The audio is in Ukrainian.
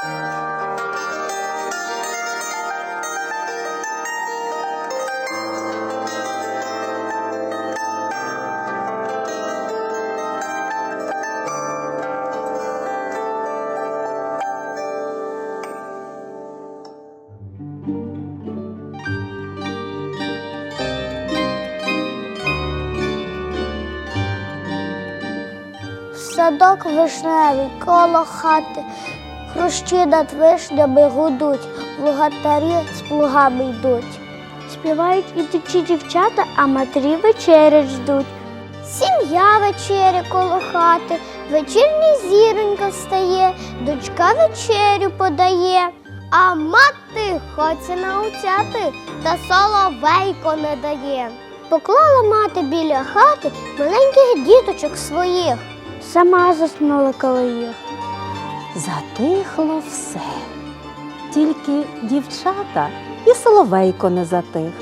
Садок вишневий коло хати, хрущі над вишнями гудуть, плугатарі з плугами йдуть. Співають ідучі дівчата, а матері вечері ждуть. Сім'я вечеря коло хати, вечірня зіронька встає, дочка вечерю подає, а мати хоче научати, та соловейко не дає. Поклала мати біля хати маленьких діточок своїх, сама заснула коло їх затихло все. Тільки дівчата і соловейко не затих.